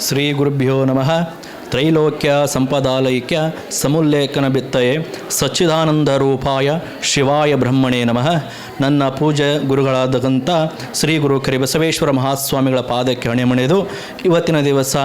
ಶ್ರೀ ಗುರುಭ್ಯೋ ನಮಃ ತ್ರೈಲೋಕ್ಯ ಸಂಪದಾಲೈಕ್ಯ ಸಮುಲ್ಲೇಖನ ಬಿತ್ತಯೆ ಸಚ್ಚಿದಾನಂದ ರೂಪಾಯ ಶಿವಾಯ ಬ್ರಹ್ಮಣೇ ನಮಃ ನನ್ನ ಪೂಜೆ ಗುರುಗಳಾದಂಥ ಶ್ರೀ ಗುರು ಕರಿಬಸವೇಶ್ವರ ಮಹಾಸ್ವಾಮಿಗಳ ಪಾದಕ್ಕೆ ಹಣೆ ಮಣೆದು ಇವತ್ತಿನ ದಿವಸ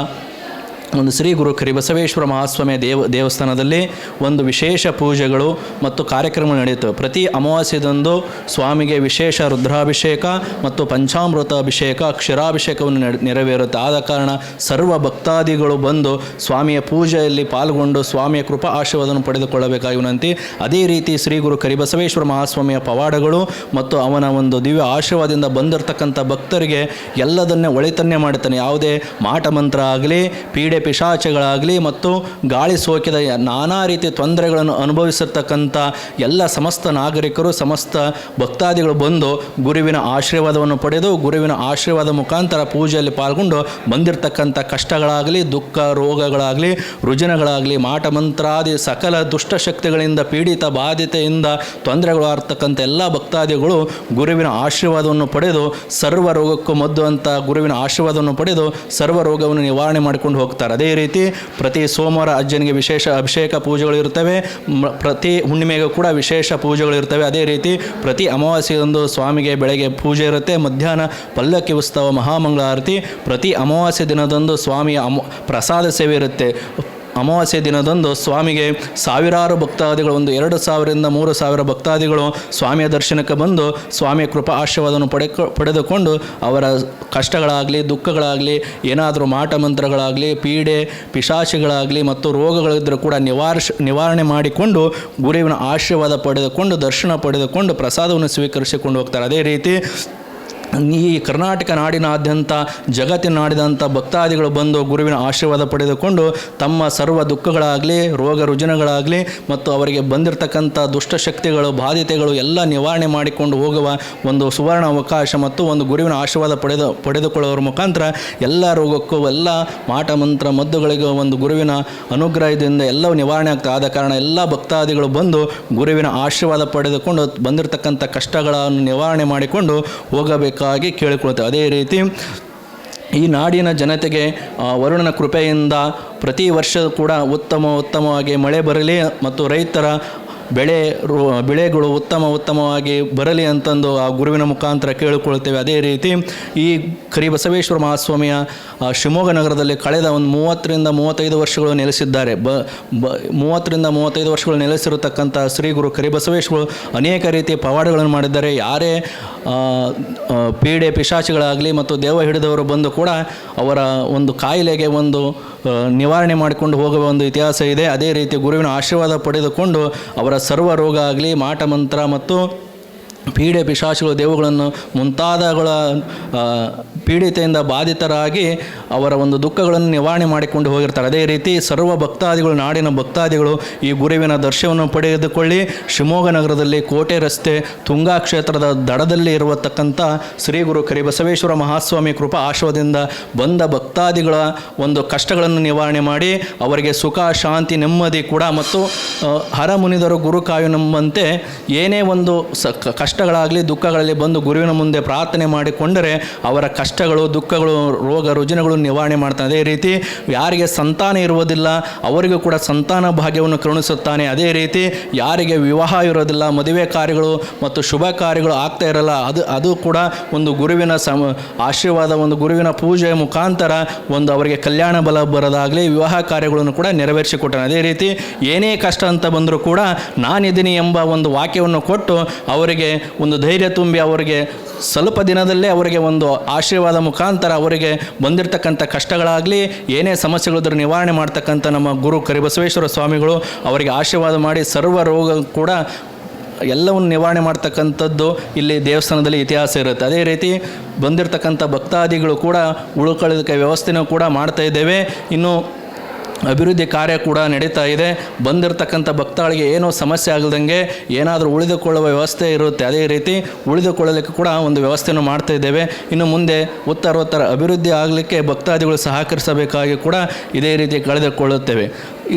ಒಂದು ಶ್ರೀ ಗುರು ಕರಿಬಸವೇಶ್ವರ ಮಹಾಸ್ವಾಮಿ ದೇವ, ದೇವಸ್ಥಾನದಲ್ಲಿ ಒಂದು ವಿಶೇಷ ಪೂಜೆಗಳು ಮತ್ತು ಕಾರ್ಯಕ್ರಮ ನಡೆಯಿತು. ಪ್ರತಿ ಅಮಾವಾಸ್ಯದಂದು ಸ್ವಾಮಿಗೆ ವಿಶೇಷ ರುದ್ರಾಭಿಷೇಕ ಮತ್ತು ಪಂಚಾಮೃತ ಅಭಿಷೇಕ ಕ್ಷೀರಾಭಿಷೇಕವನ್ನು ನೆರವೇರುತ್ತೆ. ಆದ ಕಾರಣ ಸರ್ವ ಭಕ್ತಾದಿಗಳು ಬಂದು ಸ್ವಾಮಿಯ ಪೂಜೆಯಲ್ಲಿ ಪಾಲ್ಗೊಂಡು ಸ್ವಾಮಿಯ ಕೃಪಾ ಆಶೀರ್ವಾದವನ್ನು ಪಡೆದುಕೊಳ್ಳಬೇಕಾಗಿ ವಿನಂತಿ. ಅದೇ ರೀತಿ ಶ್ರೀ ಗುರು ಕರಿಬಸವೇಶ್ವರ ಮಹಾಸ್ವಾಮಿಯ ಪವಾಡಗಳು ಮತ್ತು ಅವನ ಒಂದು ದಿವ್ಯ ಆಶೀರ್ವಾದದಿಂದ ಬಂದಿರತಕ್ಕಂಥ ಭಕ್ತರಿಗೆ ಎಲ್ಲದನ್ನೇ ಒಳಿತನ್ನೇ ಮಾಡುತ್ತಾನೆ. ಯಾವುದೇ ಮಾಟ ಮಂತ್ರ ಆಗಲಿ, ಪೀಡೆ ಪಿಶಾಚಗಳಾಗಲಿ ಮತ್ತು ಗಾಳಿ ಸೋಕಿದ ನಾನಾ ರೀತಿಯ ತೊಂದರೆಗಳನ್ನು ಅನುಭವಿಸಿರ್ತಕ್ಕಂಥ ಎಲ್ಲ ಸಮಸ್ತ ನಾಗರಿಕರು, ಸಮಸ್ತ ಭಕ್ತಾದಿಗಳು ಬಂದು ಗುರುವಿನ ಆಶೀರ್ವಾದವನ್ನು ಪಡೆದು, ಗುರುವಿನ ಆಶೀರ್ವಾದ ಮುಖಾಂತರ ಪೂಜೆಯಲ್ಲಿ ಪಾಲ್ಗೊಂಡು ಬಂದಿರತಕ್ಕಂಥ ಕಷ್ಟಗಳಾಗಲಿ, ದುಃಖ, ರೋಗಗಳಾಗಲಿ, ರುಜಿನಗಳಾಗಲಿ, ಮಾಟ ಮಂತ್ರಾದಿ ಸಕಲ ದುಷ್ಟಶಕ್ತಿಗಳಿಂದ ಪೀಡಿತ ಬಾಧಿತೆಯಿಂದ ತೊಂದರೆಗಳು ಆಗ್ತಕ್ಕಂಥ ಎಲ್ಲ ಭಕ್ತಾದಿಗಳು ಗುರುವಿನ ಆಶೀರ್ವಾದವನ್ನು ಪಡೆದು ಸರ್ವ ರೋಗಕ್ಕೂ ಮದ್ದು ಅಂತ ಗುರುವಿನ ಆಶೀರ್ವಾದವನ್ನು ಪಡೆದು ಸರ್ವ ರೋಗವನ್ನು ನಿವಾರಣೆ ಮಾಡಿಕೊಂಡು ಹೋಗ್ತಾರೆ. ಅದೇ ರೀತಿ ಪ್ರತಿ ಸೋಮವಾರ ಅಜ್ಜನಿಗೆ ವಿಶೇಷ ಅಭಿಷೇಕ ಪೂಜೆಗಳು ಇರ್ತವೆ. ಪ್ರತಿ ಹುಣ್ಣಿಮೆಗೂ ಕೂಡ ವಿಶೇಷ ಪೂಜೆಗಳು ಇರ್ತವೆ. ಅದೇ ರೀತಿ ಪ್ರತಿ ಅಮಾವಾಸ್ಯೆಯೊಂದು ಸ್ವಾಮಿಗೆ ಬೆಳಗ್ಗೆ ಪೂಜೆ ಇರುತ್ತೆ. ಮಧ್ಯಾಹ್ನ ಪಲ್ಲಕ್ಕಿ ಉತ್ಸವ ಮಹಾಮಂಗಳಾರತಿ ಪ್ರತಿ ಅಮಾವಾಸ್ಯೆ ದಿನದಂದು ಸ್ವಾಮಿಯ ಅಮ, ಪ್ರಸಾದ ಸೇವೆ ಇರುತ್ತೆ. ಅಮಾವಾಸ್ಯೆ ದಿನದಂದು ಸ್ವಾಮಿಗೆ ಸಾವಿರಾರು ಭಕ್ತಾದಿಗಳು, ಒಂದು ಎರಡು ಸಾವಿರದಿಂದ ಮೂರು ಸಾವಿರ ಭಕ್ತಾದಿಗಳು ಸ್ವಾಮಿಯ ದರ್ಶನಕ್ಕೆ ಬಂದು ಸ್ವಾಮಿಯ ಕೃಪಾ ಆಶೀರ್ವಾದವನ್ನು ಪಡೆಕ, ಪಡೆದುಕೊಂಡು ಅವರ ಕಷ್ಟಗಳಾಗಲಿ, ದುಃಖಗಳಾಗಲಿ, ಏನಾದರೂ ಮಾಟ ಮಂತ್ರಗಳಾಗಲಿ, ಪೀಡೆ, ಪಿಶಾಚಿಗಳಾಗಲಿ ಮತ್ತು ರೋಗಗಳಿದ್ದರೂ ಕೂಡ ನಿವಾರಿಸ್ ನಿವಾರಣೆ ಮಾಡಿಕೊಂಡು ಗುರುವಿನ ಆಶೀರ್ವಾದ ಪಡೆದುಕೊಂಡು, ದರ್ಶನ ಪಡೆದುಕೊಂಡು ಪ್ರಸಾದವನ್ನು ಸ್ವೀಕರಿಸಿಕೊಂಡು ಹೋಗ್ತಾರೆ. ಅದೇ ರೀತಿ ಈ ಕರ್ನಾಟಕ ನಾಡಿನಾದ್ಯಂತ ಜಗತ್ತಿನಾಡಿದಂಥ ಭಕ್ತಾದಿಗಳು ಬಂದು ಗುರುವಿನ ಆಶೀರ್ವಾದ ಪಡೆದುಕೊಂಡು ತಮ್ಮ ಸರ್ವ ದುಃಖಗಳಾಗಲಿ, ರೋಗ ರುಜಿನಗಳಾಗಲಿ ಮತ್ತು ಅವರಿಗೆ ಬಂದಿರತಕ್ಕಂಥ ದುಷ್ಟಶಕ್ತಿಗಳು ಬಾಧ್ಯತೆಗಳು ಎಲ್ಲ ನಿವಾರಣೆ ಮಾಡಿಕೊಂಡು ಹೋಗುವ ಒಂದು ಸುವರ್ಣ ಅವಕಾಶ ಮತ್ತು ಒಂದು ಗುರುವಿನ ಆಶೀರ್ವಾದ ಪಡೆದು ಪಡೆದುಕೊಳ್ಳುವ ಮುಖಾಂತರ ಎಲ್ಲ ರೋಗಕ್ಕೂ, ಎಲ್ಲ ಮಾಟ ಮಂತ್ರ ಮದ್ದುಗಳಿಗೂ ಒಂದು ಗುರುವಿನ ಅನುಗ್ರಹದಿಂದ ಎಲ್ಲವೂ ನಿವಾರಣೆ ಆಗ್ತದೆ. ಆದ ಕಾರಣ ಎಲ್ಲ ಭಕ್ತಾದಿಗಳು ಬಂದು ಗುರುವಿನ ಆಶೀರ್ವಾದ ಪಡೆದುಕೊಂಡು ಬಂದಿರತಕ್ಕಂಥ ಕಷ್ಟಗಳನ್ನು ನಿವಾರಣೆ ಮಾಡಿಕೊಂಡು ಹೋಗಬೇಕಾಗಿ ಕೇಳಿಕೊಳ್ತೇವೆ ಅದೇ ರೀತಿ ಈ ನಾಡಿನ ಜನತೆಗೆ ವರುಣನ ಕೃಪೆಯಿಂದ ಪ್ರತಿ ವರ್ಷ ಕೂಡ ಉತ್ತಮ ಉತ್ತಮವಾಗಿ ಮಳೆ ಬರಲಿ ಮತ್ತು ರೈತರ ಬೆಳೆ ಬೆಳೆಗಳು ಉತ್ತಮ ಉತ್ತಮವಾಗಿ ಬರಲಿ ಅಂತಂದು ಆ ಗುರುವಿನ ಮುಖಾಂತರ ಕೇಳಿಕೊಳ್ತೇವೆ ಅದೇ ರೀತಿ ಈ ಕರಿಬಸವೇಶ್ವರ ಮಹಾಸ್ವಾಮಿಯ ಶಿವಮೊಗ್ಗ ನಗರದಲ್ಲಿ ಕಳೆದ ಒಂದು ಮೂವತ್ತರಿಂದ ಮೂವತ್ತೈದು ವರ್ಷಗಳು ನೆಲೆಸಿದ್ದಾರೆ. ಬ ಬ, ಮೂವತ್ತರಿಂದ ಮೂವತ್ತೈದು ವರ್ಷಗಳು ನೆಲೆಸಿರತಕ್ಕಂಥ ಶ್ರೀ ಗುರು ಕರಿಬಸವೇಶ್ವರರು ಅನೇಕ ರೀತಿಯ ಪವಾಡಗಳನ್ನು ಮಾಡಿದ್ದಾರೆ. ಯಾರೇ ಪೀಡೆ ಪಿಶಾಚಿಗಳಾಗಲಿ ಮತ್ತು ದೇವ ಹಿಡಿದವರು ಬಂದು ಕೂಡ ಅವರ ಒಂದು ಕಾಯಿಲೆಗೆ ಒಂದು ನಿವಾರಣೆ ಮಾಡಿಕೊಂಡು ಹೋಗುವ ಒಂದು ಇತಿಹಾಸ ಇದೆ. ಅದೇ ರೀತಿ ಗುರುವಿನ ಆಶೀರ್ವಾದ ಪಡೆದುಕೊಂಡು ಅವರ ಸರ್ವ ರೋಗ ಆಗಲಿ, ಮಾಟ ಮಂತ್ರ ಮತ್ತು ಪೀಡೆ ಪಿಶಾಚಿಗಳು ದೇವುಗಳನ್ನು ಮುಂತಾದಗಳ ಪೀಡಿತೆಯಿಂದ ಬಾಧಿತರಾಗಿ ಅವರ ಒಂದು ದುಃಖಗಳನ್ನು ನಿವಾರಣೆ ಮಾಡಿಕೊಂಡು ಹೋಗಿರ್ತಾರೆ. ಅದೇ ರೀತಿ ಸರ್ವ ಭಕ್ತಾದಿಗಳು, ನಾಡಿನ ಭಕ್ತಾದಿಗಳು ಈ ಗುರುವಿನ ದರ್ಶನವನ್ನು ಪಡೆದುಕೊಳ್ಳಿ. ಶಿವಮೊಗ್ಗ ನಗರದಲ್ಲಿ ಕೋಟೆ ರಸ್ತೆ, ತುಂಗಾ ಕ್ಷೇತ್ರದ ದಡದಲ್ಲಿ ಇರುವತಕ್ಕಂಥ ಶ್ರೀ ಗುರು ಕರಿಬಸವೇಶ್ವರ ಮಹಾಸ್ವಾಮಿ ಕೃಪಾ ಆಶ್ವದಿಂದ ಬಂದ ಭಕ್ತಾದಿಗಳ ಒಂದು ಕಷ್ಟಗಳನ್ನು ನಿವಾರಣೆ ಮಾಡಿ, ಅವರಿಗೆ ಸುಖ, ಶಾಂತಿ, ನೆಮ್ಮದಿ ಕೂಡ ಮತ್ತು ಹರ ಮುನಿದರು ಗುರು ಕಾಯುನೆಂಬಂತೆ ಏನೇ ಒಂದು ಸ ಕಷ್ಟಗಳಾಗಲಿ ದುಃಖಗಳಲ್ಲಿ ಬಂದು ಗುರುವಿನ ಮುಂದೆ ಪ್ರಾರ್ಥನೆ ಮಾಡಿಕೊಂಡರೆ ಅವರ ಕಷ್ಟಗಳು, ದುಃಖಗಳು, ರೋಗ, ರುಜಿನಗಳು ನಿವಾರಣೆ ಮಾಡ್ತಾನೆ. ಅದೇ ರೀತಿ ಯಾರಿಗೆ ಸಂತಾನ ಇರುವುದಿಲ್ಲ, ಅವರಿಗೂ ಕೂಡ ಸಂತಾನ ಭಾಗ್ಯವನ್ನು ಕರುಣಿಸುತ್ತಾನೆ. ಅದೇ ರೀತಿ ಯಾರಿಗೆ ವಿವಾಹ ಇರೋದಿಲ್ಲ ಮದುವೆ ಕಾರ್ಯಗಳು ಮತ್ತು ಶುಭ ಕಾರ್ಯಗಳು ಆಗ್ತಾ ಇರಲ್ಲ, ಅದು ಅದು ಕೂಡ ಒಂದು ಗುರುವಿನ ಸಮ, ಆಶೀರ್ವಾದ, ಒಂದು ಗುರುವಿನ ಪೂಜೆ ಮುಖಾಂತರ ಒಂದು ಅವರಿಗೆ ಕಲ್ಯಾಣ ಬಲ ಬರೋದಾಗಲಿ ವಿವಾಹ ಕಾರ್ಯಗಳನ್ನು ಕೂಡ ನೆರವೇರಿಸಿಕೊಟ್ಟಾನೆ. ಅದೇ ರೀತಿ ಏನೇ ಕಷ್ಟ ಅಂತ ಬಂದರೂ ಕೂಡ ನಾನಿದ್ದೀನಿ ಎಂಬ ಒಂದು ವಾಕ್ಯವನ್ನು ಕೊಟ್ಟು ಅವರಿಗೆ ಒಂದು ಧೈರ್ಯ ತುಂಬಿ ಅವರಿಗೆ ಸ್ವಲ್ಪ ದಿನದಲ್ಲೇ ಅವರಿಗೆ ಒಂದು ಆಶೀರ್ವಾದ ಮುಖಾಂತರ ಅವರಿಗೆ ಬಂದಿರತಕ್ಕಂಥ ಕಷ್ಟಗಳಾಗಲಿ, ಏನೇ ಸಮಸ್ಯೆಗಳಿದ್ರೂ ನಿವಾರಣೆ ಮಾಡ್ತಕ್ಕಂಥ ನಮ್ಮ ಗುರು ಕರಿಬಸವೇಶ್ವರ ಸ್ವಾಮಿಗಳು ಅವರಿಗೆ ಆಶೀರ್ವಾದ ಮಾಡಿ ಸರ್ವ ರೋಗ ಕೂಡ ಎಲ್ಲವನ್ನು ನಿವಾರಣೆ ಮಾಡ್ತಕ್ಕಂಥದ್ದು ಇಲ್ಲಿ ದೇವಸ್ಥಾನದಲ್ಲಿ ಇತಿಹಾಸ ಇರುತ್ತೆ. ಅದೇ ರೀತಿ ಬಂದಿರತಕ್ಕಂಥ ಭಕ್ತಾದಿಗಳು ಕೂಡ ಉಳ್ಕೊಳ್ಳೋದಕ್ಕೆ ವ್ಯವಸ್ಥೆನೂ ಕೂಡ ಮಾಡ್ತಾ ಇದ್ದೇವೆ. ಇನ್ನು ಅಭಿವೃದ್ಧಿ ಕಾರ್ಯ ಕೂಡ ನಡೀತಾ ಇದೆ. ಬಂದಿರತಕ್ಕಂಥ ಭಕ್ತಾಳಿಗೆ ಏನೂ ಸಮಸ್ಯೆ ಆಗಲ್ದಂಗೆ ಏನಾದರೂ ಉಳಿದುಕೊಳ್ಳುವ ವ್ಯವಸ್ಥೆ ಇರುತ್ತೆ. ಅದೇ ರೀತಿ ಉಳಿದುಕೊಳ್ಳಲಿಕ್ಕೆ ಕೂಡ ಒಂದು ವ್ಯವಸ್ಥೆಯನ್ನು ಮಾಡ್ತಾ ಇದ್ದೇವೆ. ಇನ್ನು ಮುಂದೆ ಉತ್ತರೋತ್ತರ ಅಭಿವೃದ್ಧಿ ಆಗಲಿಕ್ಕೆ ಭಕ್ತಾದಿಗಳು ಸಹಕರಿಸಬೇಕಾಗಿ ಕೂಡ ಇದೇ ರೀತಿ ಕಳೆದುಕೊಳ್ಳುತ್ತೇವೆ.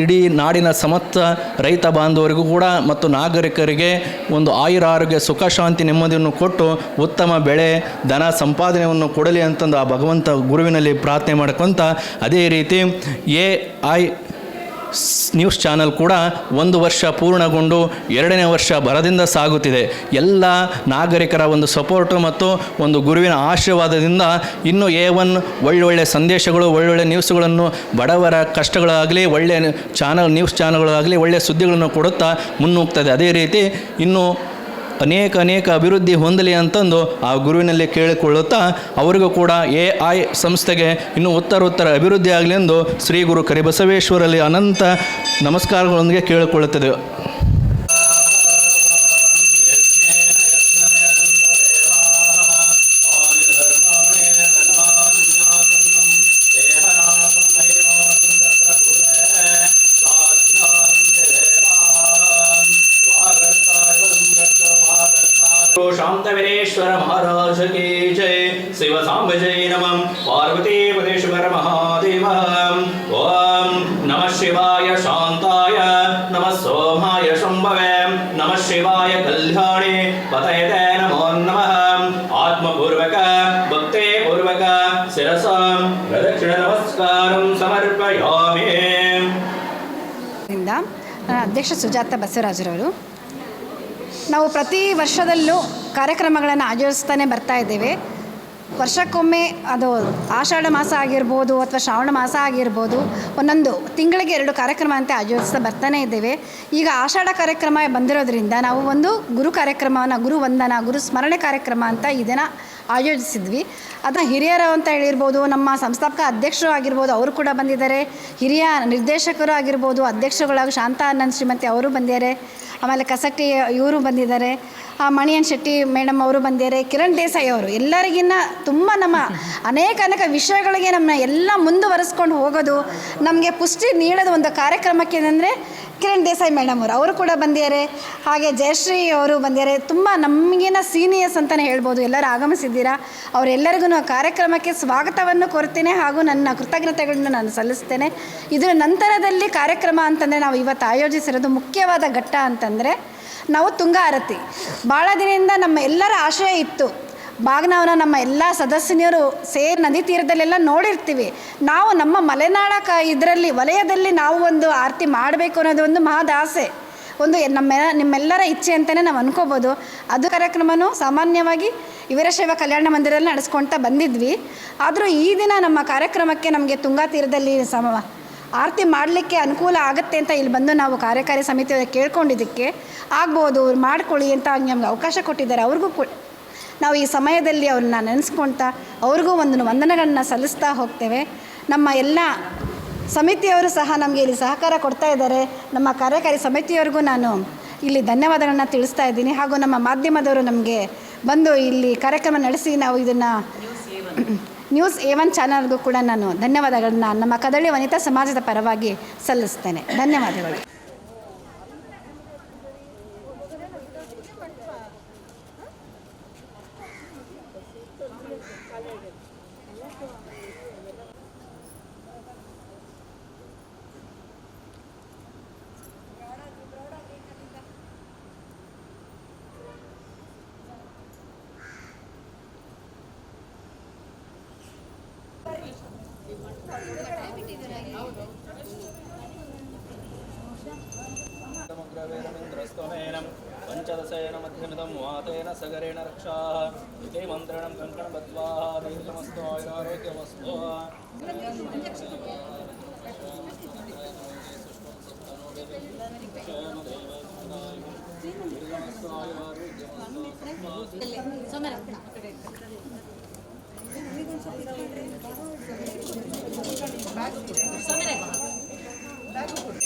ಇಡೀ ನಾಡಿನ ಸಮಸ್ತ ರೈತ ಬಾಂಧವರಿಗೂ ಕೂಡ ಮತ್ತು ನಾಗರಿಕರಿಗೆ ಒಂದು ಆಯುರಾರೋಗ್ಯ, ಸುಖ, ಶಾಂತಿ ನೆಮ್ಮದಿಯನ್ನು ಕೊಟ್ಟು ಉತ್ತಮ ಬೆಳೆ, ಧನ ಸಂಪಾದನೆಯನ್ನು ಕೊಡಲಿ ಅಂತಂದು ಆ ಭಗವಂತ ಗುರುವಿನಲ್ಲಿ ಪ್ರಾರ್ಥನೆ ಮಾಡ್ಕೊಂತ ಅದೇ ರೀತಿ ಎ ಐ ನ್ಯೂಸ್ ಚಾನಲ್ ಕೂಡ ಒಂದು ವರ್ಷ ಪೂರ್ಣಗೊಂಡು ಎರಡನೇ ವರ್ಷ ಬರದಿಂದ ಸಾಗುತ್ತಿದೆ. ಎಲ್ಲ ನಾಗರಿಕರ ಒಂದು ಸಪೋರ್ಟು ಮತ್ತು ಒಂದು ಗುರುವಿನ ಆಶೀರ್ವಾದದಿಂದ ಇನ್ನೂ ಎ ಒನ್ ಒಳ್ಳೊಳ್ಳೆ ಸಂದೇಶಗಳು, ಒಳ್ಳೊಳ್ಳೆ ನ್ಯೂಸ್ಗಳನ್ನು ಬಡವರ ಕಷ್ಟಗಳಾಗಲಿ ಒಳ್ಳೆಯ ಚಾನಲ್, ನ್ಯೂಸ್ ಚಾನಲ್ಗಳಾಗಲಿ ಒಳ್ಳೆಯ ಸುದ್ದಿಗಳನ್ನು ಕೊಡುತ್ತಾ ಮುನ್ನುಗ್ತದೆ. ಅದೇ ರೀತಿ ಇನ್ನು ಅನೇಕ ಅನೇಕ ಅಭಿವೃದ್ಧಿ ಹೊಂದಲಿ ಅಂತಂದು ಆ ಗುರುವಿನಲ್ಲಿ ಕೇಳಿಕೊಳ್ಳುತ್ತಾ ಅವರಿಗೂ ಕೂಡ ಎ ಐ ಸಂಸ್ಥೆಗೆ ಇನ್ನೂ ಉತ್ತರೋತ್ತರ ಅಭಿವೃದ್ಧಿ ಆಗಲಿ ಎಂದು ಶ್ರೀ ಗುರು ಕರಿಬಸವೇಶ್ವರಲ್ಲಿ ಅನಂತ ನಮಸ್ಕಾರಗಳೊಂದಿಗೆ ಕೇಳಿಕೊಳ್ಳುತ್ತದೆ. ಅಧ್ಯಕ್ಷ ಸುಜಾತ ಬಸವರಾಜರವರು. ನಾವು ಪ್ರತಿ ವರ್ಷದಲ್ಲೂ ಕಾರ್ಯಕ್ರಮಗಳನ್ನು ಆಯೋಜಿಸ್ತಾನೆ ಬರ್ತಾ ಇದ್ದೇವೆ. ವರ್ಷಕ್ಕೊಮ್ಮೆ ಅದು ಆಷಾಢ ಮಾಸ ಆಗಿರ್ಬೋದು ಅಥವಾ ಶ್ರಾವಣ ಮಾಸ ಆಗಿರ್ಬೋದು ಒಂದೊಂದು ತಿಂಗಳಿಗೆ ಎರಡು ಕಾರ್ಯಕ್ರಮ ಅಂತ ಆಯೋಜಿಸ್ತಾ ಬರ್ತಾನೆ ಇದ್ದೇವೆ. ಈಗ ಆಷಾಢ ಕಾರ್ಯಕ್ರಮ ಬಂದಿರೋದ್ರಿಂದ ನಾವು ಒಂದು ಗುರು ಕಾರ್ಯಕ್ರಮವನ್ನು, ಗುರು ವಂದನ, ಗುರು ಸ್ಮರಣೆ ಕಾರ್ಯಕ್ರಮ ಅಂತ ಇದನ್ನು ಆಯೋಜಿಸಿದ್ವಿ. ಅದನ್ನ ಹಿರಿಯರು ಅಂತ ಹೇಳಿರ್ಬೋದು ನಮ್ಮ ಸಂಸ್ಥಾಪಕ ಅಧ್ಯಕ್ಷರು ಆಗಿರ್ಬೋದು ಅವರು ಕೂಡ ಬಂದಿದ್ದಾರೆ. ಹಿರಿಯ ನಿರ್ದೇಶಕರು ಆಗಿರ್ಬೋದು ಅಧ್ಯಕ್ಷರುಗಳಾಗಿ ಶಾಂತ ಆನಂದ್ ಶ್ರೀಮತಿ ಅವರು ಬಂದಿದ್ದಾರೆ. ಆಮೇಲೆ ಕಸಟ್ಟಿ ಇವರು ಬಂದಿದ್ದಾರೆ. ಆ, ಮಣಿಯನ್ ಶೆಟ್ಟಿ ಮೇಡಮ್ ಅವರು ಬಂದಿದ್ದಾರೆ. ಕಿರಣ್ ದೇಸಾಯಿ ಅವರು ಎಲ್ಲರಿಗಿನ್ನ ತುಂಬ ನಮ್ಮ ಅನೇಕ ಅನೇಕ ವಿಷಯಗಳಿಗೆ ನಮ್ಮ ಎಲ್ಲ ಮುಂದುವರಿಸ್ಕೊಂಡು ಹೋಗೋದು ನಮಗೆ ಪುಷ್ಟಿ ನೀಡೋದು ಒಂದು ಕಾರ್ಯಕ್ರಮಕ್ಕೆ ಏನಂದರೆ ಕಿರಣ್ ದೇಸಾಯಿ ಮೇಡಮ್ ಅವರು. ಅವರು ಕೂಡ ಬಂದಿದ್ದಾರೆ. ಹಾಗೆ ಜಯಶ್ರೀ ಅವರು ಬಂದಿದ್ದಾರೆ. ತುಂಬ ನಮಗಿನ ಸೀನಿಯರ್ಸ್ ಅಂತಲೇ ಹೇಳ್ಬೋದು. ಎಲ್ಲರೂ ಆಗಮಿಸಿದ್ದೀರಾ? ಅವರೆಲ್ಲರಿಗೂ ಕಾರ್ಯಕ್ರಮಕ್ಕೆ ಸ್ವಾಗತವನ್ನು ಕೋರ್ತೇನೆ ಹಾಗೂ ನನ್ನ ಕೃತಜ್ಞತೆಗಳನ್ನು ನಾನು ಸಲ್ಲಿಸ್ತೇನೆ. ಇದರ ನಂತರದಲ್ಲಿ ಕಾರ್ಯಕ್ರಮ ಅಂತಂದರೆ ನಾವು ಇವತ್ತು ಆಯೋಜಿಸಿರೋದು ಮುಖ್ಯವಾದ ಘಟ್ಟ ಅಂತಂದರೆ ನಾವು ತುಂಗಾರತಿ ಭಾಳ ದಿನದಿಂದ ನಮ್ಮ ಎಲ್ಲರ ಆಶಯ ಇತ್ತು. ಬಾಗ್ನವನ ನಮ್ಮ ಎಲ್ಲ ಸದಸ್ಯನಿಯರು ಸೇರಿ ನದಿ ತೀರದಲ್ಲೆಲ್ಲ ನೋಡಿರ್ತೀವಿ. ನಾವು ನಮ್ಮ ಮಲೆನಾಡ ಕ ಇದರಲ್ಲಿ, ವಲಯದಲ್ಲಿ ನಾವು ಒಂದು ಆರತಿ ಮಾಡಬೇಕು ಅನ್ನೋದು ಒಂದು ಮಹದಾಸೆ ಒಂದು ನಮ್ಮ ನಿಮ್ಮೆಲ್ಲರ ಇಚ್ಛೆ ಅಂತಲೇ ನಾವು ಅನ್ಕೋಬೋದು. ಅದು ಕಾರ್ಯಕ್ರಮನೂ ಸಾಮಾನ್ಯವಾಗಿ ವೀರಶೈವ ಕಲ್ಯಾಣ ಮಂದಿರದಲ್ಲಿ ನಡೆಸ್ಕೊಳ್ತಾ ಬಂದಿದ್ವಿ. ಆದರೂ ಈ ದಿನ ನಮ್ಮ ಕಾರ್ಯಕ್ರಮಕ್ಕೆ ನಮಗೆ ತುಂಗಾ ತೀರದಲ್ಲಿ ಸಮ, ಆರತಿ ಮಾಡಲಿಕ್ಕೆ ಅನುಕೂಲ ಆಗುತ್ತೆ ಅಂತ ಇಲ್ಲಿ ಬಂದು ನಾವು ಕಾರ್ಯಕಾರಿ ಸಮಿತಿಯವರು ಕೇಳ್ಕೊಂಡಿದ್ದಕ್ಕೆ ಆಗ್ಬೋದು, ಮಾಡ್ಕೊಳ್ಳಿ ಅಂತ ನಮಗೆ ಅವಕಾಶ ಕೊಟ್ಟಿದ್ದಾರೆ. ಅವ್ರಿಗೂ ಕೂಡ ನಾವು ಈ ಸಮಯದಲ್ಲಿ ಅವ್ರನ್ನ ನೆನೆಸ್ಕೊಳ್ತಾ ಅವ್ರಿಗೂ ಒಂದು ವಂದನೆಗಳನ್ನ ಸಲ್ಲಿಸ್ತಾ ಹೋಗ್ತೇವೆ. ನಮ್ಮ ಎಲ್ಲ ಸಮಿತಿಯವರು ಸಹ ನಮಗೆ ಇಲ್ಲಿ ಸಹಕಾರ ಕೊಡ್ತಾ ಇದ್ದಾರೆ. ನಮ್ಮ ಕಾರ್ಯಕಾರಿ ಸಮಿತಿಯವರಿಗೂ ನಾನು ಇಲ್ಲಿ ಧನ್ಯವಾದಗಳನ್ನು ತಿಳಿಸ್ತಾ ಇದ್ದೀನಿ. ಹಾಗೂ ನಮ್ಮ ಮಾಧ್ಯಮದವರು ನಮಗೆ ಬಂದು ಇಲ್ಲಿ ಕಾರ್ಯಕ್ರಮ ನಡೆಸಿ ನಾವು ಇದನ್ನು ನ್ಯೂಸ್ ಎ ಒನ್ ಚಾನಲ್ಗೂ ಕೂಡ ನಾನು ಧನ್ಯವಾದಗಳನ್ನ ನಮ್ಮ ಕದಳಿ ವನಿತಾ ಸಮಾಜದ ಪರವಾಗಿ ಸಲ್ಲಿಸ್ತೇನೆ. ಧನ್ಯವಾದಗಳು. ఆరోగ్య వస్తు సమరే బ్యాగ్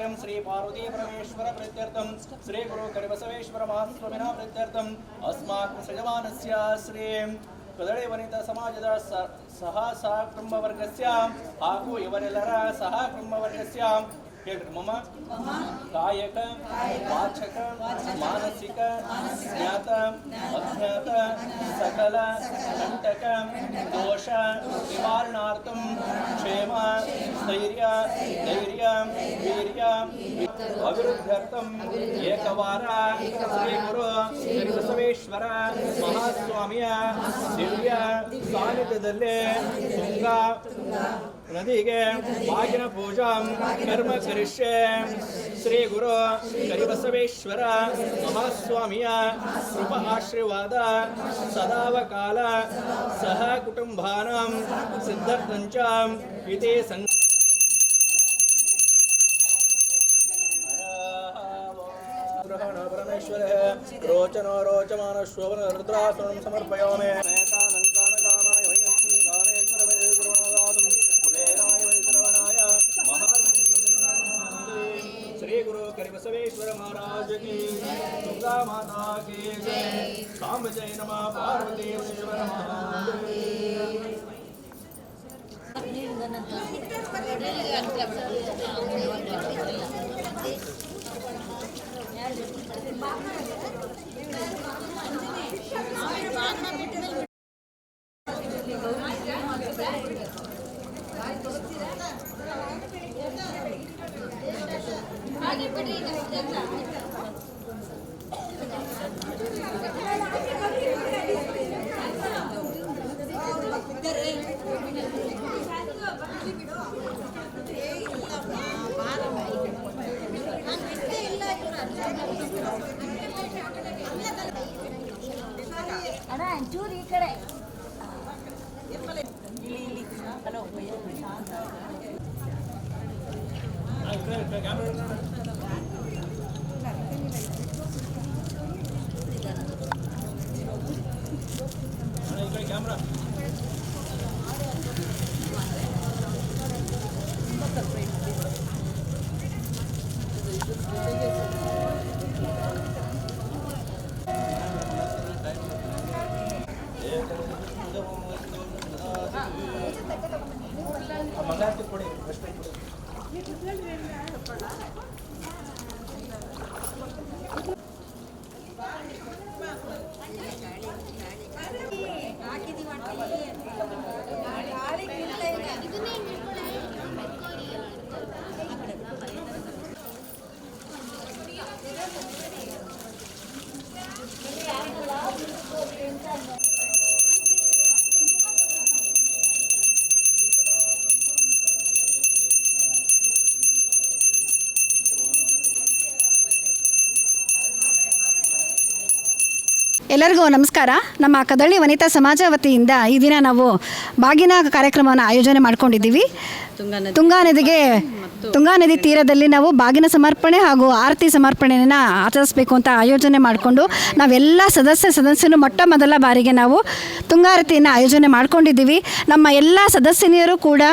श्री पार्वती परमेश्वर प्रत्यर्थं श्री गुरु करिबसवेश्वर महास्वामिनः प्रत्यर्थम् अस्माकं सजमानस्य श्री ಕದಳಿ ವನಿತಾ ಸಮಾಜದ ಸ- ಸಹ ಸಹಕುಟುಂಬ ವರ್ಗಸ್ಯ ಹಾಗೂ ಇವರೆಲ್ಲರ ಸಹ ಕುಟುಂಬ ವರ್ಗಸ್ಯ ಹೇಳ್ರಿ ಮಮ ಕಾಯಕ ವಾಚಕ ಮಾನಸಿಕ ಜ್ಞಾತ ಅಜ್ಞಾತ ಸಕಲ ಕಂಟಕ ದೋಷ ನಿವಾರಣಾರ್ಥಂ ಕ್ಷೇಮ ಸ್ಥೈರ್ಯ ಧೈರ್ಯ ವೀರ್ಯ ಅಭಿವೃದ್ಧ್ಯರ್ಥಂ ಏಕವಾರ ಶ್ರೀ ಗುರು ಬಸವೇಶ್ವರ ಮಹಾಸ್ವಾಮಿಯ ದಿವ್ಯ ಸಾನ್ನಿಧ್ಯದಲ್ಲಿ ತುಂಗಾ ನದಿಗೆ ಬಾಗಿನ ಪೂಜಾ ಕರ್ಮ ಕರಿಷ್ಯೆ ಶ್ರೀ ಗುರು ಕರಿಬಸವೇಶ್ವರ ಮಹಾಸ್ವಾಮಿಯ ಕೃಪ ಆಶೀರ್ವಾದ ಸದಾವಕಾಲ ಸಹ ಕುಟುಂಬಾನಾಂ ಸಿದ್ಧರ್ಥಂಚ ಇತಿ ಸಂ ಗ್ರಹಣ ಪರಮೇಶ್ವರ ರೋಚನೋ ಮಹಾರಾಜ ಕಿ ತುಂಗಾ ಮಾತಾ ಕಿ ಜೈ ಸಾಂಬ ಜೈ ನಮಃ ಪಾರ್ವತಿ ವೈಶ್ವರ ಮಹಾದೇವ ಕೊಡಿ ಎಲ್ಲರಿಗೂ ನಮಸ್ಕಾರ. ನಮ್ಮ ಕದಳ್ಳಿ ವನಿತಾ ಸಮಾಜ ವತಿಯಿಂದ ಈ ದಿನ ನಾವು ಬಾಗಿನ ಕಾರ್ಯಕ್ರಮವನ್ನು ಆಯೋಜನೆ ಮಾಡ್ಕೊಂಡಿದ್ದೀವಿ. ತುಂಗಾ ನದಿಗೆ ತುಂಗಾ ನದಿ ತೀರದಲ್ಲಿ ನಾವು ಬಾಗಿನ ಸಮರ್ಪಣೆ ಹಾಗೂ ಆರತಿ ಸಮರ್ಪಣೆಯನ್ನು ಆಚರಿಸಬೇಕು ಅಂತ ಆಯೋಜನೆ ಮಾಡಿಕೊಂಡು ನಾವೆಲ್ಲ ಸದಸ್ಯ ಸದಸ್ಯರು ಮೊಟ್ಟ ಮೊದಲ ಬಾರಿಗೆ ನಾವು ತುಂಗಾರತಿಯನ್ನು ಆಯೋಜನೆ ಮಾಡ್ಕೊಂಡಿದ್ದೀವಿ. ನಮ್ಮ ಎಲ್ಲ ಸದಸ್ಯನಿಯರು ಕೂಡ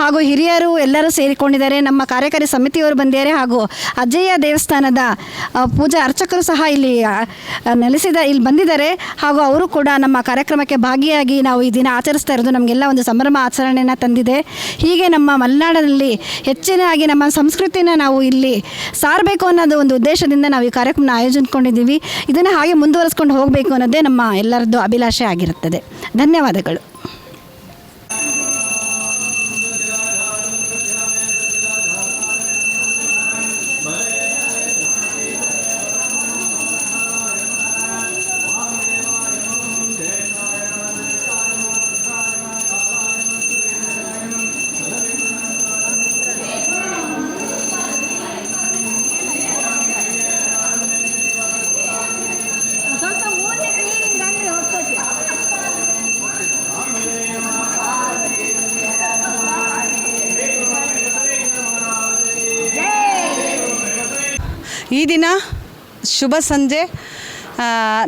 ಹಾಗೂ ಹಿರಿಯರು ಎಲ್ಲರೂ ಸೇರಿಕೊಂಡಿದ್ದಾರೆ. ನಮ್ಮ ಕಾರ್ಯಕಾರಿ ಸಮಿತಿಯವರು ಬಂದಿದ್ದಾರೆ ಹಾಗೂ ಅಜ್ಜಯ್ಯ ದೇವಸ್ಥಾನದ ಪೂಜಾ ಅರ್ಚಕರು ಸಹ ಇಲ್ಲಿ ನೆಲೆಸಿದ, ಇಲ್ಲಿ ಬಂದಿದ್ದಾರೆ. ಹಾಗೂ ಅವರು ಕೂಡ ನಮ್ಮ ಕಾರ್ಯಕ್ರಮಕ್ಕೆ ಭಾಗಿಯಾಗಿ ನಾವು ಈ ದಿನ ಆಚರಿಸ್ತಾ ಇರೋದು ನಮಗೆಲ್ಲ ಒಂದು ಸಂಭ್ರಮ ಆಚರಣೆಯನ್ನು ತಂದಿದೆ. ಹೀಗೆ ನಮ್ಮ ಮಲೆನಾಡಿನಲ್ಲಿ ಹೆಚ್ಚಿನಾಗಿ ನಮ್ಮ ಸಂಸ್ಕೃತಿನ ನಾವು ಇಲ್ಲಿ ಸಾರಬೇಕು ಅನ್ನೋದು ಒಂದು ಉದ್ದೇಶದಿಂದ ನಾವು ಈ ಕಾರ್ಯಕ್ರಮನ ಆಯೋಜಿಸ್ಕೊಂಡಿದ್ದೀವಿ. ಇದನ್ನು ಹಾಗೆ ಮುಂದುವರಿಸ್ಕೊಂಡು ಹೋಗಬೇಕು ಅನ್ನೋದೇ ನಮ್ಮ ಎಲ್ಲರದ್ದು ಅಭಿಲಾಷೆ ಆಗಿರುತ್ತದೆ. ಧನ್ಯವಾದಗಳು. ಈ ದಿನ ಶುಭ ಸಂಜೆ.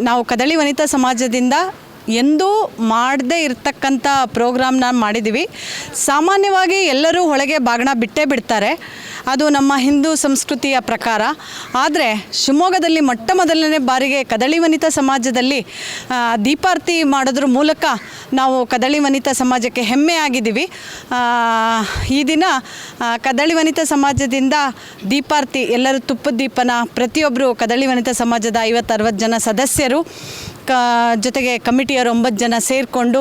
ನಾವು ಕದಳಿ ವನಿತಾ ಸಮಾಜದಿಂದ ಎಂದೂ ಮಾಡದೇ ಇರತಕ್ಕಂಥ ಪ್ರೋಗ್ರಾಮ್ನ ಮಾಡಿದ್ದೀವಿ. ಸಾಮಾನ್ಯವಾಗಿ ಎಲ್ಲರೂ ಒಳಗೆ ಬಾಗಣ ಬಿಟ್ಟೇ ಬಿಡ್ತಾರೆ. ಅದು ನಮ್ಮ ಹಿಂದೂ ಸಂಸ್ಕೃತಿಯ ಪ್ರಕಾರ. ಆದರೆ ಶಿವಮೊಗ್ಗದಲ್ಲಿ ಮೊಟ್ಟ ಮೊದಲನೇ ಬಾರಿಗೆ ಕದಳಿ ವನಿತಾ ಸಮಾಜದಲ್ಲಿ ದೀಪಾರ್ತಿ ಮಾಡೋದ್ರ ಮೂಲಕ ನಾವು ಕದಳಿ ವನಿತಾ ಸಮಾಜಕ್ಕೆ ಹೆಮ್ಮೆ ಆಗಿದ್ದೀವಿ. ಈ ದಿನ ಕದಳಿ ವನಿತಾ ಸಮಾಜದಿಂದ ದೀಪಾರ್ತಿ ಎಲ್ಲರೂ ತುಪ್ಪದ ದೀಪನ ಪ್ರತಿಯೊಬ್ಬರು ಕದಳಿ ವನಿತಾ ಸಮಾಜದ ಐವತ್ತು ಅರವತ್ತು ಜನ ಸದಸ್ಯರು ಕ, ಜೊತೆಗೆ ಕಮಿಟಿಯವರು ಒಂಬತ್ತು ಜನ ಸೇರಿಕೊಂಡು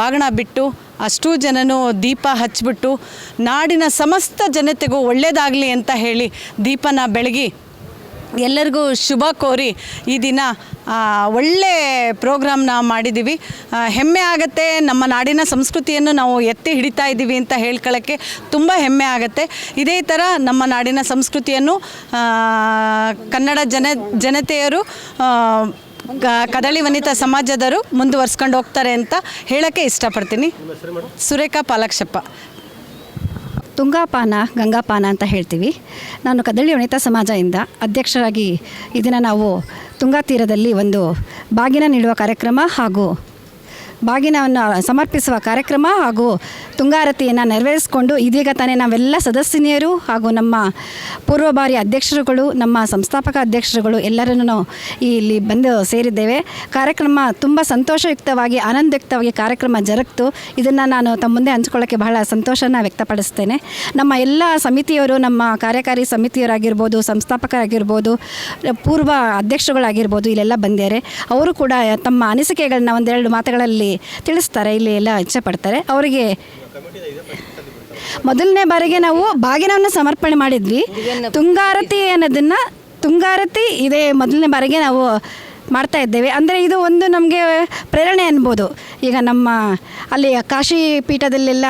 ಬಾಗಣ ಬಿಟ್ಟು ಅಷ್ಟೂ ಜನನೂ ದೀಪ ಹಚ್ಚಿಬಿಟ್ಟು ನಾಡಿನ ಸಮಸ್ತ ಜನತೆಗೂ ಒಳ್ಳೆಯದಾಗಲಿ ಅಂತ ಹೇಳಿ ದೀಪನ ಬೆಳಗಿ ಎಲ್ಲರಿಗೂ ಶುಭ ಕೋರಿ ಈ ದಿನ ಒಳ್ಳೆ ಪ್ರೋಗ್ರಾಮ್ನ ಮಾಡಿದ್ದೀವಿ. ಹೆಮ್ಮೆ ಆಗುತ್ತೆ. ನಮ್ಮ ನಾಡಿನ ಸಂಸ್ಕೃತಿಯನ್ನು ನಾವು ಎತ್ತಿ ಹಿಡಿತಾ ಇದ್ದೀವಿ ಅಂತ ಹೇಳ್ಕೊಳ್ಳೋಕ್ಕೆ ತುಂಬ ಹೆಮ್ಮೆ ಆಗುತ್ತೆ. ಇದೇ ಥರ ನಮ್ಮ ನಾಡಿನ ಸಂಸ್ಕೃತಿಯನ್ನು ಕನ್ನಡ ಜನ, ಜನತೆಯರು ಕದಳಿ ವನಿತಾ ಸಮಾಜದವರು ಮುಂದುವರ್ಸ್ಕೊಂಡು ಹೋಗ್ತಾರೆ ಅಂತ ಹೇಳೋಕ್ಕೆ ಇಷ್ಟಪಡ್ತೀನಿ. ಸುರೇಖಾ ಪಾಲಾಕ್ಷಪ್ಪ. ತುಂಗಾಪಾನ, ಗಂಗಾಪಾನ ಅಂತ ಹೇಳ್ತೀವಿ. ನಾನು ಕದಳಿ ವನಿತಾ ಸಮಾಜದಿಂದ ಅಧ್ಯಕ್ಷರಾಗಿ ಇದನ್ನು ದಿನ ನಾವು ತುಂಗಾ ತೀರದಲ್ಲಿ ಒಂದು ಬಾಗಿನ ನೀಡುವ ಕಾರ್ಯಕ್ರಮ ಹಾಗೂ ಬಾಗಿನವನ್ನು ಸಮರ್ಪಿಸುವ ಕಾರ್ಯಕ್ರಮ ಹಾಗೂ ತುಂಗಾರತಿಯನ್ನು ನೆರವೇರಿಸಿಕೊಂಡು ಇದೀಗ ತಾನೇ ನಾವೆಲ್ಲ ಸದಸ್ಯನಿಯರು ಹಾಗೂ ನಮ್ಮ ಪೂರ್ವ ಬಾರಿ ಅಧ್ಯಕ್ಷರುಗಳು, ನಮ್ಮ ಸಂಸ್ಥಾಪಕ ಅಧ್ಯಕ್ಷರುಗಳು ಎಲ್ಲರನ್ನು ಇಲ್ಲಿ ಬಂದು ಸೇರಿದ್ದೇವೆ. ಕಾರ್ಯಕ್ರಮ ತುಂಬ ಸಂತೋಷಯುಕ್ತವಾಗಿ, ಆನಂದಯುಕ್ತವಾಗಿ ಕಾರ್ಯಕ್ರಮ ಜರುಗ್ತು. ಇದನ್ನು ನಾನು ತಮ್ಮ ಮುಂದೆ ಹಂಚ್ಕೊಳ್ಳೋಕ್ಕೆ ಬಹಳ ಸಂತೋಷನ ವ್ಯಕ್ತಪಡಿಸ್ತೇನೆ. ನಮ್ಮ ಎಲ್ಲ ಸಮಿತಿಯವರು, ನಮ್ಮ ಕಾರ್ಯಕಾರಿ ಸಮಿತಿಯವರಾಗಿರ್ಬೋದು, ಸಂಸ್ಥಾಪಕರಾಗಿರ್ಬೋದು, ಪೂರ್ವ ಅಧ್ಯಕ್ಷರುಗಳಾಗಿರ್ಬೋದು, ಇಲ್ಲೆಲ್ಲ ಬಂದಿದ್ದಾರೆ. ಅವರು ಕೂಡ ತಮ್ಮ ಅನಿಸಿಕೆಗಳನ್ನ ಒಂದೆರಡು ಮಾತುಗಳಲ್ಲಿ ತಿಳಿಸ್ತಾರೆ ಇಲ್ಲಿ ಎಲ್ಲ ಇಚ್ಛೆ ಪಡ್ತಾರೆ ಅವರಿಗೆ ಮೊದಲನೇ ಬಾರಿಗೆ ನಾವು ಬಾಗಿನವನ್ನು ಸಮರ್ಪಣೆ ಮಾಡಿದ್ವಿ. ತುಂಗಾರತಿ ಅನ್ನೋದನ್ನ ತುಂಗಾರತಿ ಇದೇ ಮೊದಲನೇ ಬಾರಿಗೆ ನಾವು ಮಾಡ್ತಾ ಇದ್ದೇವೆ. ಅಂದರೆ ಇದು ಒಂದು ನಮಗೆ ಪ್ರೇರಣೆ ಅನ್ಬೋದು. ಈಗ ನಮ್ಮ ಅಲ್ಲಿ ಕಾಶಿ ಪೀಠದಲ್ಲೆಲ್ಲ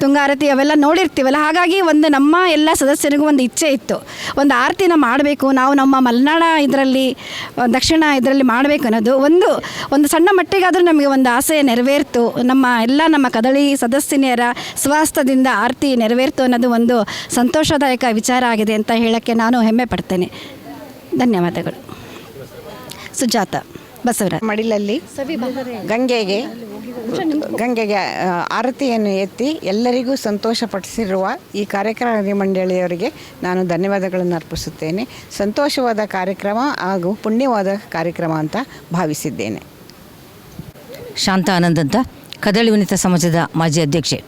ತುಂಗಾರತಿ ಅವೆಲ್ಲ ನೋಡಿರ್ತೀವಲ್ಲ, ಹಾಗಾಗಿ ಒಂದು ನಮ್ಮ ಎಲ್ಲ ಸದಸ್ಯರಿಗೂ ಒಂದು ಇಚ್ಛೆ ಇತ್ತು. ಒಂದು ಆರತಿನ ಮಾಡಬೇಕು, ನಾವು ನಮ್ಮ ಮಲೆನಾಡ ಇದರಲ್ಲಿ, ದಕ್ಷಿಣ ಇದರಲ್ಲಿ ಮಾಡಬೇಕು ಅನ್ನೋದು. ಒಂದು ಒಂದು ಸಣ್ಣ ಮಟ್ಟಿಗಾದರೂ ನಮಗೆ ಒಂದು ಆಸೆ ನೆರವೇರ್ತು. ನಮ್ಮ ಎಲ್ಲ ನಮ್ಮ ಕದಳಿ ಸದಸ್ಯನಿಯರ ಸ್ವಾಸ್ಥ್ಯದಿಂದ ಆರತಿ ನೆರವೇರ್ತು ಅನ್ನೋದು ಒಂದು ಸಂತೋಷದಾಯಕ ವಿಚಾರ ಆಗಿದೆ ಅಂತ ಹೇಳೋಕ್ಕೆ ನಾನು ಹೆಮ್ಮೆ ಪಡ್ತೇನೆ. ಧನ್ಯವಾದಗಳು. ಸುಜಾತ ಬಸವರಾಜ್. ಮಡಿಲಲ್ಲಿ ಗಂಗೆಗೆ ಗಂಗೆಗೆ ಆರತಿಯನ್ನು ಎತ್ತಿ ಎಲ್ಲರಿಗೂ ಸಂತೋಷಪಡಿಸಿರುವ ಈ ಕಾರ್ಯಕ್ರಮ ಮಂಡಳಿಯವರಿಗೆ ನಾನು ಧನ್ಯವಾದಗಳನ್ನು ಅರ್ಪಿಸುತ್ತೇನೆ. ಸಂತೋಷವಾದ ಕಾರ್ಯಕ್ರಮ ಹಾಗೂ ಪುಣ್ಯವಾದ ಕಾರ್ಯಕ್ರಮ ಅಂತ ಭಾವಿಸಿದ್ದೇನೆ. ಶಾಂತ ಆನಂದ್ ಅಂತ ಕದಳಿ ವನಿತಾ ಸಮಾಜದ ಮಾಜಿ ಅಧ್ಯಕ್ಷೆ.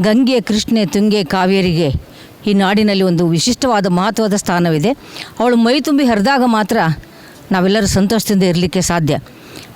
ಗಂಗೆ ಕೃಷ್ಣೆ ತುಂಗೆ ಕಾವೇರಿಗೆ ಈ ನಾಡಿನಲ್ಲಿ ಒಂದು ವಿಶಿಷ್ಟವಾದ ಮಹತ್ವದ ಸ್ಥಾನವಿದೆ. ಅವಳು ಮೈ ತುಂಬಿ ಹರಿದಾಗ ಮಾತ್ರ ನಾವೆಲ್ಲರೂ ಸಂತೋಷದಿಂದ ಇರಲಿಕ್ಕೆ ಸಾಧ್ಯ.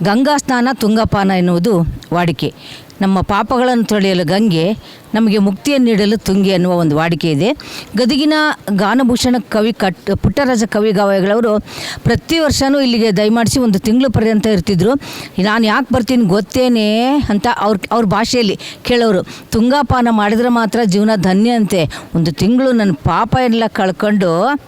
ಗಂಗಾ ಸ್ನಾನ, ತುಂಗಪಾನ ಎನ್ನುವುದು ವಾಡಿಕೆ. ನಮ್ಮ ಪಾಪಗಳನ್ನು ತೊಳೆಯಲು ಗಂಗೆ, ನಮಗೆ ಮುಕ್ತಿಯನ್ನು ನೀಡಲು ತುಂಗೆ ಅನ್ನುವ ಒಂದು ವಾಡಿಕೆ ಇದೆ. ಗದಗಿನ ಗಾನಭೂಷಣ ಕವಿ ಕಟ್, ಪುಟ್ಟರಾಜ ಕವಿಗಾವಗಳವರು ಪ್ರತಿ ವರ್ಷವೂ ಇಲ್ಲಿಗೆ ದಯಮಾಡಿಸಿ ಒಂದು ತಿಂಗಳು ಪರ್ಯಂತ ಇರ್ತಿದ್ರು. ನಾನು ಯಾಕೆ ಬರ್ತೀನಿ ಗೊತ್ತೇನೆ ಅಂತ ಅವ್ರ ಅವ್ರ ಭಾಷೆಯಲ್ಲಿ ಕೇಳೋರು. ತುಂಗಾಪಾನ ಮಾಡಿದ್ರೆ ಮಾತ್ರ ಜೀವನ ಧನ್ಯ ಅಂತೆ. ಒಂದು ತಿಂಗಳು ನನ್ನ ಪಾಪ ಎಲ್ಲ ಕಳ್ಕೊಂಡು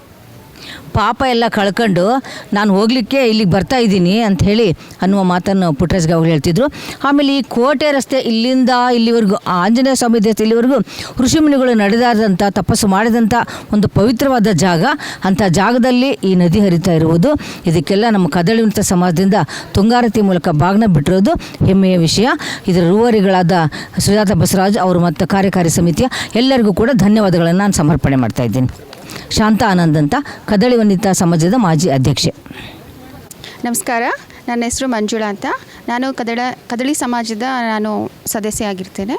ಪಾಪ ಎಲ್ಲ ಕಳ್ಕೊಂಡು ನಾನು ಹೋಗಲಿಕ್ಕೆ ಇಲ್ಲಿಗೆ ಬರ್ತಾ ಇದ್ದೀನಿ ಅಂತ ಹೇಳಿ ಅನ್ನುವ ಮಾತನ್ನು ಪುಟ್ಟರಾಜ್ ಅವ್ರು ಹೇಳ್ತಿದ್ರು. ಆಮೇಲೆ ಈ ಕೋಟೆ ರಸ್ತೆ ಇಲ್ಲಿಂದ ಇಲ್ಲಿವರೆಗೂ, ಆಂಜನೇಯ ಸ್ವಾಮಿ ದೇವತೆ ಇಲ್ಲಿವರೆಗೂ ಋಷಿಮುನಿಗಳು ನಡೆದಾದಂಥ ತಪಸ್ಸು ಮಾಡಿದಂಥ ಒಂದು ಪವಿತ್ರವಾದ ಜಾಗ. ಅಂಥ ಜಾಗದಲ್ಲಿ ಈ ನದಿ ಹರಿತಾ ಇರುವುದು. ಇದಕ್ಕೆಲ್ಲ ನಮ್ಮ ಕದಳಿವಂತ ಸಮಾಜದಿಂದ ತುಂಗಾರತಿ ಮೂಲಕ ಬಾಗ್ನ ಬಿಟ್ಟಿರೋದು ಹೆಮ್ಮೆಯ ವಿಷಯ. ಇದರ ರೂವರಿಗಳಾದ ಸುಜಾತ ಬಸವರಾಜ್ ಅವರು ಮತ್ತು ಕಾರ್ಯಕಾರಿ ಸಮಿತಿಯ ಎಲ್ಲರಿಗೂ ಕೂಡ ಧನ್ಯವಾದಗಳನ್ನು ನಾನು ಸಮರ್ಪಣೆ ಮಾಡ್ತಾ ಇದ್ದೀನಿ. ಶಾಂತ ಆನಂದ್ ಅಂತ ಕದಳಿ ವನಿತಾ ಸಮಾಜದ ಮಾಜಿ ಅಧ್ಯಕ್ಷೆ. ನಮಸ್ಕಾರ, ನನ್ನ ಹೆಸರು ಮಂಜುಳಾ ಅಂತ. ನಾನು ಕದಳ ಕದಳಿ ಸಮಾಜದ ನಾನು ಸದಸ್ಯ ಆಗಿರ್ತೇನೆ.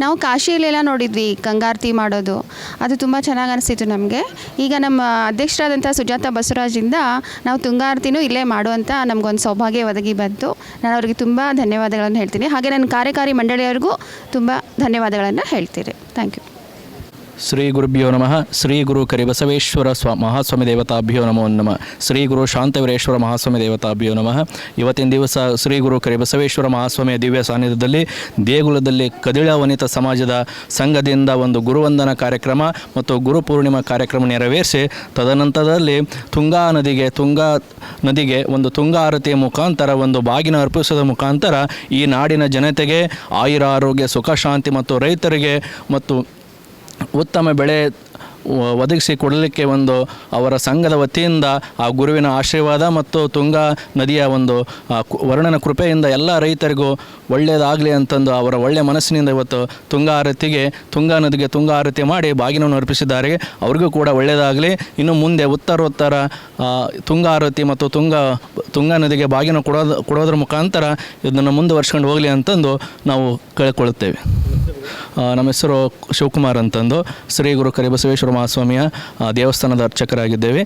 ನಾವು ಕಾಶಿಯಲ್ಲೆಲ್ಲ ನೋಡಿದ್ವಿ ಗಂಗಾರತಿ ಮಾಡೋದು. ಅದು ತುಂಬ ಚೆನ್ನಾಗಿ ಅನಿಸ್ತಿತ್ತು ನಮಗೆ. ಈಗ ನಮ್ಮ ಅಧ್ಯಕ್ಷರಾದಂಥ ಸುಜಾತ ಬಸವರಾಜಿಂದ ನಾವು ತುಂಗಾರತಿನೂ ಇಲ್ಲೇ ಮಾಡುವಂಥ ನಮಗೊಂದು ಸೌಭಾಗ್ಯ ಒದಗಿ ಬಂತು. ನಾನು ಅವರಿಗೆ ತುಂಬ ಧನ್ಯವಾದಗಳನ್ನು ಹೇಳ್ತೀನಿ. ಹಾಗೆ ನನ್ನ ಕಾರ್ಯಕಾರಿ ಮಂಡಳಿಯವ್ರಿಗೂ ತುಂಬ ಧನ್ಯವಾದಗಳನ್ನು ಹೇಳ್ತೀರಿ ಥ್ಯಾಂಕ್ ಯು. ಶ್ರೀ ಗುರುಭ್ಯೋ ನಮಃ. ಶ್ರೀ ಗುರು ಕರಿಬಸವೇಶ್ವರ ಸ್ವ, ಮಹಾಸ್ವಾಮಿ ದೇವತಾಭ್ಯೋ ನಮೋ ನಮಃ. ಶ್ರೀ ಗುರು ಶಾಂತವೀರೇಶ್ವರ ಮಹಾಸ್ವಾಮಿ ದೇವತಾಭ್ಯೋ ನಮಃ. ಇವತ್ತಿನ ದಿವಸ ಶ್ರೀ ಗುರು ಕರಿಬಸವೇಶ್ವರ ಮಹಾಸ್ವಾಮಿಯ ದಿವ್ಯ ಸಾನ್ನಿಧ್ಯದಲ್ಲಿ ದೇಗುಲದಲ್ಲಿ ಕದಿಳ ವನಿತ ಸಮಾಜದ ಸಂಘದಿಂದ ಒಂದು ಗುರುವಂದನ ಕಾರ್ಯಕ್ರಮ ಮತ್ತು ಗುರು ಪೂರ್ಣಿಮಾ ಕಾರ್ಯಕ್ರಮ ನೆರವೇರಿಸಿ, ತದನಂತರದಲ್ಲಿ ತುಂಗಾ ನದಿಗೆ ತುಂಗಾ ನದಿಗೆ ಒಂದು ತುಂಗಾ ಆರತಿಯ ಮುಖಾಂತರ, ಒಂದು ಬಾಗಿನ ಅರ್ಪಿಸುವ ಮುಖಾಂತರ ಈ ನಾಡಿನ ಜನತೆಗೆ ಆಯುರ ಆರೋಗ್ಯ ಸುಖ ಶಾಂತಿ ಮತ್ತು ರೈತರಿಗೆ ಮತ್ತು ಉತ್ತಮ ಬೆಳೆ ಒದಗಿಸಿ ಕೊಡಲಿಕ್ಕೆ ಒಂದು ಅವರ ಸಂಘದ ವತಿಯಿಂದ ಆ ಗುರುವಿನ ಆಶೀರ್ವಾದ ಮತ್ತು ತುಂಗಾ ನದಿಯ ಒಂದು ವರ್ಣನ ಕೃಪೆಯಿಂದ ಎಲ್ಲ ರೈತರಿಗೂ ಒಳ್ಳೆಯದಾಗಲಿ ಅಂತಂದು ಅವರ ಒಳ್ಳೆಯ ಮನಸ್ಸಿನಿಂದ ಇವತ್ತು ತುಂಗಾ ಆರತಿಗೆ, ತುಂಗಾ ನದಿಗೆ ತುಂಗಾ ಆರತಿ ಮಾಡಿ ಬಾಗಿನವನ್ನು ಅರ್ಪಿಸಿದ್ದಾರೆ. ಅವ್ರಿಗೂ ಕೂಡ ಒಳ್ಳೆಯದಾಗಲಿ. ಇನ್ನು ಮುಂದೆ ಉತ್ತರೋತ್ತರ ಉತ್ತರ ತುಂಗಾ ಆರತಿ ಮತ್ತು ತುಂಗಾ ತುಂಗಾ ನದಿಗೆ ಬಾಗಿನ ಕೊಡೋದು, ಕೊಡೋದ್ರ ಮುಖಾಂತರ ಇದನ್ನು ಮುಂದುವರ್ಸ್ಕೊಂಡು ಹೋಗಲಿ ಅಂತಂದು ನಾವು ಕೇಳಿಕೊಳ್ಳುತ್ತೇವೆ. ನಮ್ಮ ಹೆಸರು ಶಿವಕುಮಾರ್ ಅಂತಂದು. ಶ್ರೀ ಗುರು ಕರಿಬಸವೇಶ್ವರ ಮಹಾಸ್ವಾಮಿಯ ದೇವಸ್ಥಾನದ ಅರ್ಚಕರಾಗಿದ್ದೇವೆ.